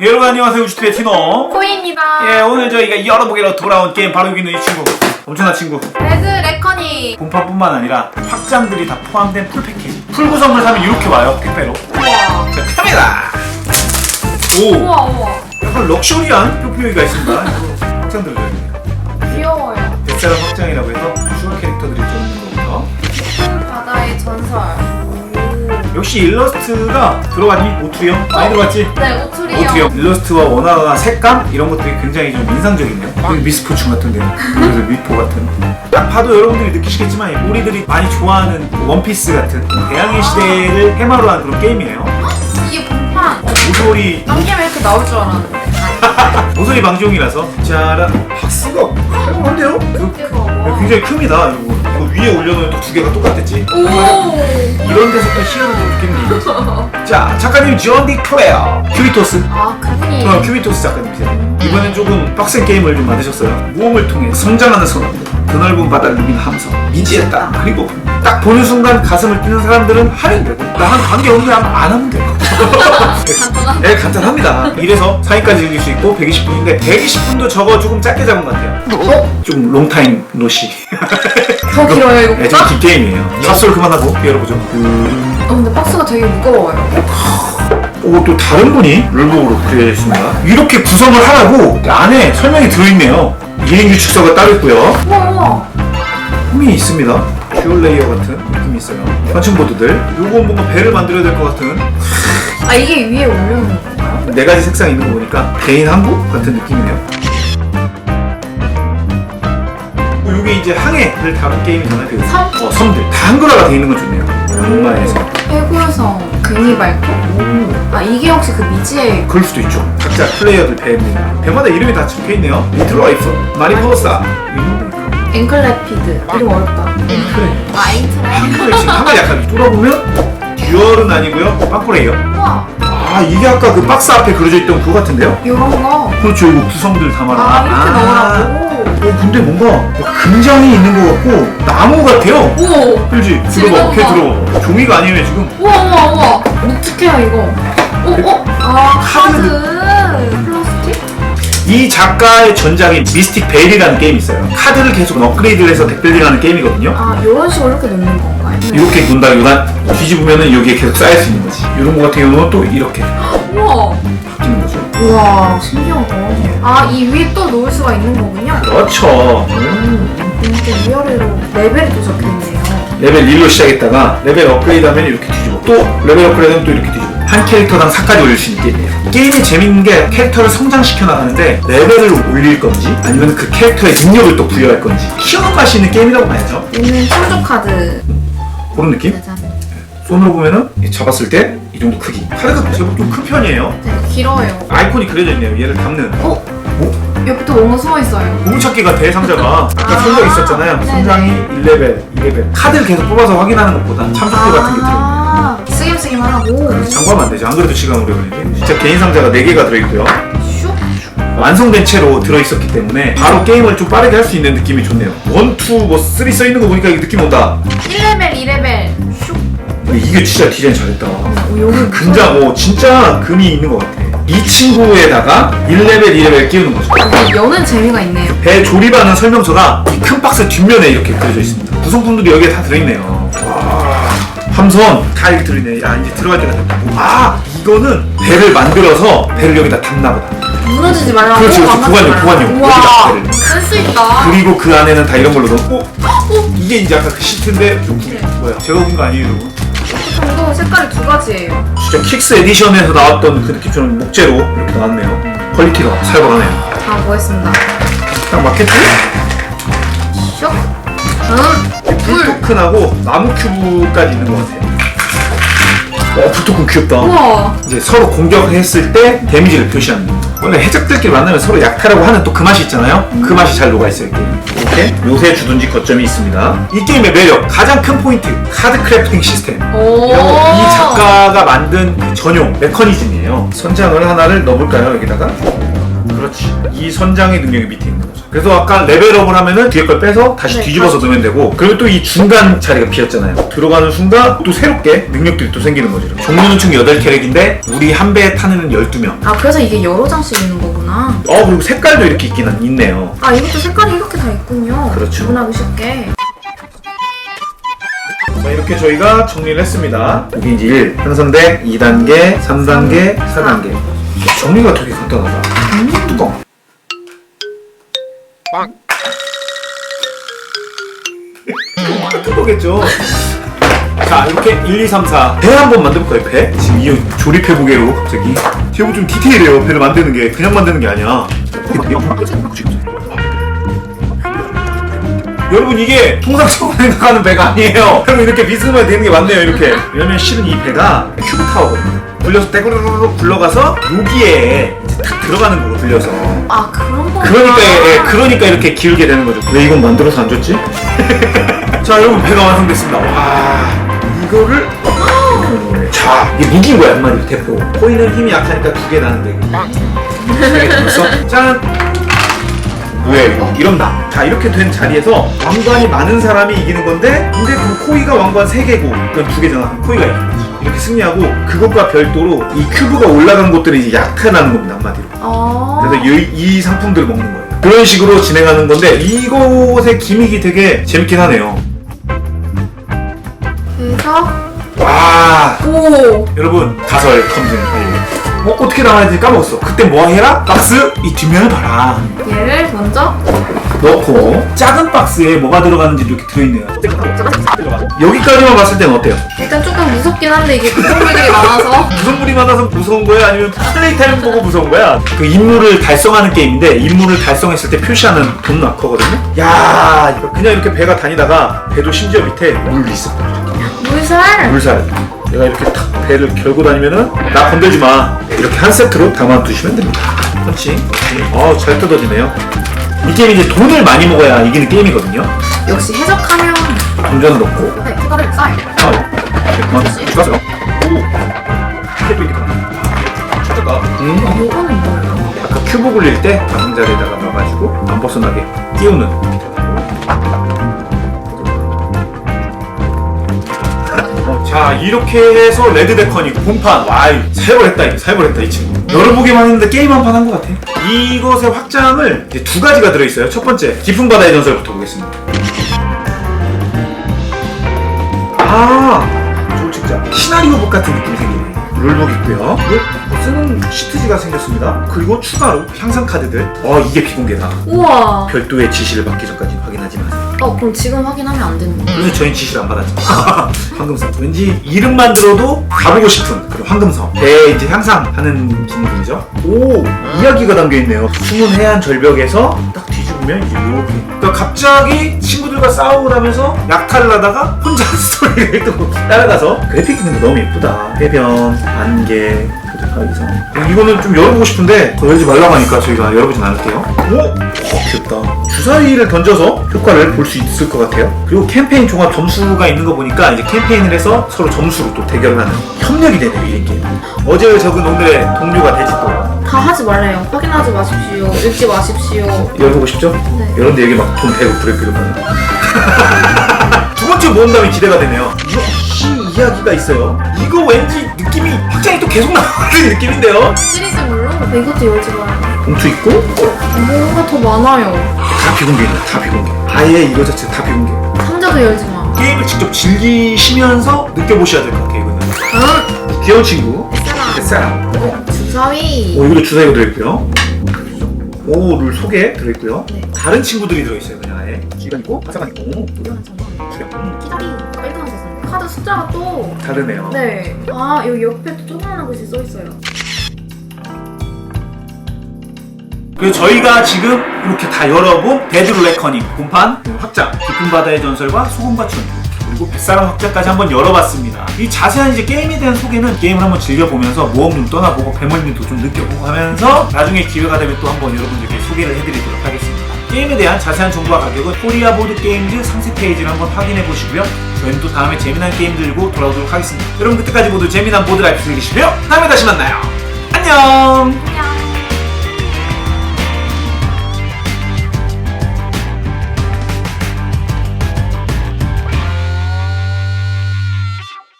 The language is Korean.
여러분 안녕하세요 우주TV의 티노 코이입니다. 예 오늘 저희가 열어보기로 돌아온 게임 바로 여기 있는 이 친구 엄청난 친구 레드 레커니. 본판뿐만 아니라 확장들이 다 포함된 풀 패키지 풀 구성을 사면 이렇게 와요 택배로 우와. 자 카메라 오 우와 우와. 약간 럭셔리한 뿅뿅이가 있습니다 이거 확장들 줘야 귀여워요. 뱃사람 확장이라고 해서 슈어 캐릭터들이 좀 있는 거고요 푸른 바다의 전설. 오. 역시 일러스트가 들어가니 오투형 많이 들어갔지? 네 오투리요. 오투형 일러스트와 원화가 색감 이런 것들이 굉장히 좀 인상적이네요 여기 미스포춘 같은 데는 그래서 미포 같은 딱 봐도 여러분들이 느끼시겠지만 우리들이 많이 좋아하는 원피스 같은 대항해 시대를 테마로 한 그런 게임이에요 이게 본판. 모서리 남김에 이렇게 나올 줄 알았는데. 모서리 방지용이라서 짜란 박스가? 그, 대박. 굉장히 큽니다 이거 이거 위에 올려놓으면 또 두 개가 똑같겠지. 오. 이런 데서 또 희열을 느끼는 자 작가님 존디 클레어. 큐리토스. 아 그분이. 어, 큐비토스 작가님이세요. 이번엔 조금 빡센 게임을 좀 만드셨어요. 모험을 통해 성장하는 소나무, 드넓은 바다를 누비는 함성, 미지의 땅, 그리고 딱 보는 순간 가슴을 뛰는 사람들은 하면 되고. 나랑 관계없는 사람 안 하면 되고 간단한. 네, 간단합니다. 이래서 4인까지 즐길 수 있고 120분인데 120분도 저거 조금 짧게 잡은 것 같아요. 어? 좀 롱타임 노시. 더 길어요 이거. 네, 좀 뒷게임이에요. 탑솔 그만하고 열어보죠. 음, 어, 근데 박스가 되게 무거워요. 오, 또 다른 분이 룰북으로 그려져 있습니다. 이렇게 구성을 하라고 안에 설명이 들어있네요. 2인 규칙서가 따로 있고요. 우와. 홈이 있습니다. 듀얼 레이어 같은 느낌이 있어요. 현충보드들. 요거 뭔가 배를 만들어야 될 것 같은 아 이게 위에 올려놓는 건가요? 네 가지 색상이 있는 거 보니까 개인 항구 같은 느낌이네요. 어, 요게 이제 항해를 다룬 게임이잖아요. 그 섬? 어, 섬들. 다 한글화가 돼 있는 건 좋네요. 영마에서. 해구의 성, 괜히 밝고. 아 이게 혹시 그 미지의 그럴 수도 있죠. 각자 플레이어들 배입니다. 배마다 이름이 다 적혀 있네요. 리틀라이프, 마리포사, 윙크레. 앵클레피드. 이름 어렵다. 아 앵클레. 잉크레 지금 한글 약간 뚫어보면 듀얼은 아니고요. 빠꾸레이요. 아 이게 아까 그 박스 앞에 그려져 있던 그거 같은데요? 요런 거. 그렇죠 이거 구성들 담아라 아 이렇게 넣으라고. 어 근데 뭔가 금장이 있는 것 같고 나무 같아요 오. 그렇지 들어봐 즐거운 걔 거. 들어봐 종이가 아니에요 지금 우와 우와 우와. 묵직해요 이거. 어 어? 아 카드. 플라스틱? 이 작가의 전작인 미스틱 베일이라는 게임이 있어요 카드를 계속 업그레이드를 해서 덱빌딩하는 게임이거든요 아 요런 식으로 이렇게 놓는 건가요? 이렇게 논다 요단 뒤집으면은 여기에 계속 쌓일 수 있는 거지 이런 거 같은 경우는 또 이렇게 우와. 바뀌는 거죠 우와 신기하다. 아 이 위에 또 놓을 수가 있는 거군요. 그렇죠 이렇게 위아래로 레벨이 또 적혀있네요. 레벨 1로 시작했다가 레벨 업그레이드 하면 이렇게 뒤집어 또 레벨 업그레이드 하면 또 이렇게 뒤집어 한 캐릭터당 4까지 올릴 수 게임이에요 게임이 재밌는 게 캐릭터를 성장시켜 나가는데 레벨을 올릴 건지 아니면 그 캐릭터의 능력을 또 부여할 건지 키우는 맛이 있는 게임이라고 봐야죠 얘는 창조 카드. 그런 느낌? 손으로 보면은 이 잡았을 때 이 정도 크기 카드가 제법 좀 큰 편이에요 되게 길어요. 아이콘이 그려져 있네요 얘를 담는 어? 어? 옆에 또 뭔가 숨어 있어요. 보물찾기가 대상자가 아까 아, 선적 있었잖아요 네네. 선장이 1레벨 2레벨 카드를 계속 뽑아서 확인하는 것보다 참석표 같은 게 들어있네요 아, 쓰김쓰기만 하고. 장구하면 안 되죠. 안 그래도 시간 오래 걸리는데. 진짜 개인 상자가 4개가 들어있고요. 슉. 완성된 채로 들어있었기 때문에 바로 게임을 좀 빠르게 할 수 있는 느낌이 좋네요. 1, 2, 뭐, 3 써있는 거 보니까 이게 느낌 온다. 1레벨, 2레벨. 슉. 근데 이게 진짜 디자인 잘했다. 어, 여기 금자 뭐, 진짜 금이 있는 것 같아. 이 친구에다가 1레벨, 2레벨 끼우는 거죠. 무슨 여는 재미가 있네요. 배 조립하는 설명서가 이 큰 박스 뒷면에 이렇게 그려져 있습니다. 구성품들이 여기에 다 들어있네요. 와, 함선 다 이렇게 들어있네. 야, 이제 들어갈 때가 됐다. 아, 이거는 배를 만들어서 배를 여기다 담나 보다. 무너지지 말라고. 그렇지, 그렇지. 보관용. 보관용. 여기다 배를. 쓸수 있다. 그리고 그 안에는 다 이런 걸로 넣고 이게 이제 아까 그 시트인데 좀 구- 뭐야 제가 본 거 아니에요 여러분? 정도 색깔이 두 가지예요. 진짜 킥스 에디션에서 나왔던 그 느낌처럼 목재로 이렇게 나왔네요 퀄리티가 살벌하네요 다 보겠습니다. 딱 맞겠지? 슉. 음. 불. 불토큰하고 나무 큐브까지 있는 것 같아요 어 불토큰 귀엽다 우와. 이제 서로 공격했을 때 데미지를 표시하는 거. 원래 해적들끼리 만나면 서로 약하라고 하는 또 그 맛이 있잖아요. 그 맛이 잘 녹아있어요, 게임. 이렇게 요새 주둔지 거점이 있습니다. 이 게임의 매력, 가장 큰 포인트, 카드 크래프팅 시스템. 오. 이런 거, 이 작가가 만든 그 전용 메커니즘이에요. 선장을 하나를 넣어볼까요, 여기다가? 그렇지. 이 선장의 능력이 밑에 있는 거죠. 그래서 아까 레벨업을 하면은 뒤에 걸 빼서 다시 네, 뒤집어서. 넣으면 되고 그리고 또 이 중간 자리가 비었잖아요. 들어가는 순간 또 새롭게 능력들이 또 생기는 거죠. 종류는 총 8캐릭인데 우리 한 배에 타는 12명. 아 그래서 이게 여러 장씩 있는 거구나. 어 그리고 색깔도 이렇게 있긴 한- 있네요. 아 이것도 색깔이 이렇게 다 있군요. 그렇죠. 구분하기 쉽게. 자 이렇게 저희가 정리를 했습니다. 여기 이제 1 편선대 2단계, 3단계, 4단계. 정리가 되게 간단하다. 뚜껑. 빵. 같은 거겠죠. 자 이렇게 1, 2, 3, 4 배 한번 만들어볼까요 배? 지금 이 조립해보게로 갑자기 제법 좀 디테일해요 배를 만드는 게 그냥 만드는 게 아니야 여러분 이게 통상적으로 생각하는 배가 아니에요 여러분 이렇게 비스듬하게 되는 게 맞네요 이렇게 왜냐면 실은 이 배가 큐브 타워거든요 굴려서 떼구르르르 굴러가서 여기에 이제 탁 들어가는 거고 굴려서 아 그런 거. 그러니까 예, 그러니까 이렇게 기울게 되는 거죠. 왜 이건 만들어서 안 줬지? 자 여러분 배가 완성됐습니다. 와 이거를 자 이게 무기인 거야 한마디로 대포. 코인은 힘이 약하니까 두 개 나는데. 들었어? 짠. 왜 이거 이런다. 자 이렇게 된 자리에서 왕관이 많은 사람이 이기는 건데 근데 그 코이가 왕관 세 개고 이건 두 개잖아. 그럼 코이가 이기는 거지. 이렇게 승리하고 그것과 별도로 이 큐브가 올라간 곳들이 이제 약탈하는 겁니다 한마디로. 아. 그래서 이, 이 상품들을 먹는 거예요. 그런 식으로 진행하는 건데 이곳의 기믹이 되게 재밌긴 하네요. 그래서 와 오. 여러분 가설 검증 완료. 어, 어떻게 나와야 되지 까먹었어. 그때 뭐 해라? 박스 이 뒷면을 봐라. 얘를 먼저 넣고 작은 박스에 뭐가 들어가는지 이렇게 들어있네요. 여기까지만 봤을 때는 어때요? 일단 조금 무섭긴 한데 이게 구성물들이 많아서 구성물이 많아서 무서운 거야? 아니면 플레이 타임 보고 무서운 거야? 그 임무를 달성하는 게임인데 임무를 달성했을 때 표시하는 돈 마커거든요? 야 이거 그냥 이렇게 배가 다니다가 배도 심지어 밑에 물이 있어 물살. 물살 내가 이렇게 탁 배를 결고 다니면은 나 건들지 마 이렇게 한 세트로 담아두시면 됩니다 그렇지 어잘 뜯어지네요 이 게임이 이제 돈을 많이 먹어야 이기는 게임이거든요 역시 해적하면 동전 넣고 네, 쌀. 아, 네, 그만 죽었어요 오 탭도 이렇게 쳤을까? 음. 이거는 뭐예요? 아까 큐브 굴릴 때 가장자리에다가 넣어가지고 안 벗어나게 띄우는 자 이렇게 해서 레드데커니 본판. 와이 살벌했다 이거 살벌했다 이 친구. 열어보기만 했는데 게임 한 판 한 것 같아. 이것의 확장을 이제 두 가지가 들어있어요. 첫 번째 깊은 바다의 전설부터 보겠습니다. 아 진짜 시나리오북 같은 느낌이 생기네. 룰북 있고요. 그리고 쓰는 시트지가 생겼습니다. 그리고 추가로 향상 카드들. 어 이게 비공개다. 우와. 별도의 지시를 받기 전까지 확인하지 마세요 어 그럼 지금 확인하면 안 되는 거예요? 그래서 저희는 지시를 안 받았죠 황금성 왠지 이름만 들어도 가보고 싶은 그런 황금성 배 이제 향상하는 기능이죠. 오 이야기가 담겨 있네요. 숨은 해안 절벽에서 딱 뒤집으면 이제 이렇게. 그러니까 갑자기 친구들과 싸우고 나면서 약탈을 하다가 혼자 스토리를 또 따라가서 그래픽 있는 거 너무 예쁘다. 해변 안개 이상 이거는 좀 열어보고 싶은데 열지 말라고 하니까 저희가 열어보진 않을게요 오! 어, 귀엽다 주사위를 던져서 효과를 볼 수 있을 것 같아요 그리고 캠페인 종합 점수가 있는 거 보니까 이제 캠페인을 해서 서로 점수로 또 대결을 하는 협력이 되네요 이 게임 어제 적은 오늘의 동료가 되지 또 다 하지 말래요. 확인하지 마십시오. 읽지 마십시오. 열어보고 싶죠? 네. 이런 데 여기 막돈 대고 브레이크를 받는 두 번째 모험담이 기대가 되네요 이야기가 있어요 이거 왠지 느낌이 확장이 또 계속 나오는 느낌인데요 시리즈 물로? 네, 이것도 열지 마요. 봉투 있고 뭐가 더 많아요. 다 비공개입니다 다 비공개 아예 이거 자체 다 비공개 상자도 열지 마. 게임을 직접 즐기시면서 느껴보셔야 될 것 같아요 이거는 응. 귀여운 친구 사람. 뱃사람 어, 주사위. 오 이것도 주사위가 들어있고요 오룰 속에 들어있고요 네. 다른 친구들이 들어있어요 그냥 아예 기간 있고 화사관 있고 이거는 잠깐. 수령 기다리. 1등 하셨는데. 카드 숫자가 또. 다르네요 네. 아, 여기 옆에 또 조그만한 글씨 써 있어요. 그래서 저희가 지금 이렇게 다 열어본 데드루 레커닝 본판 확장 깊은 바다의 전설과 소금과 춘 그리고 뱃사람 확장까지 한번 열어봤습니다 이 자세한 이제 게임에 대한 소개는 게임을 한번 즐겨보면서 모험 좀 떠나보고 배멀림도 좀 느껴보고 하면서 나중에 기회가 되면 또 한번 여러분들께 소개를 해드리도록 하겠습니다 게임에 대한 자세한 정보와 가격은 코리아 보드 게임즈 상세 페이지를 한번 확인해 보시고요. 저희는 또 다음에 재미난 게임 들고 돌아오도록 하겠습니다. 여러분 그때까지 모두 재미난 보드 라이프 즐기시고요. 다음에 다시 만나요. 안녕! 안녕.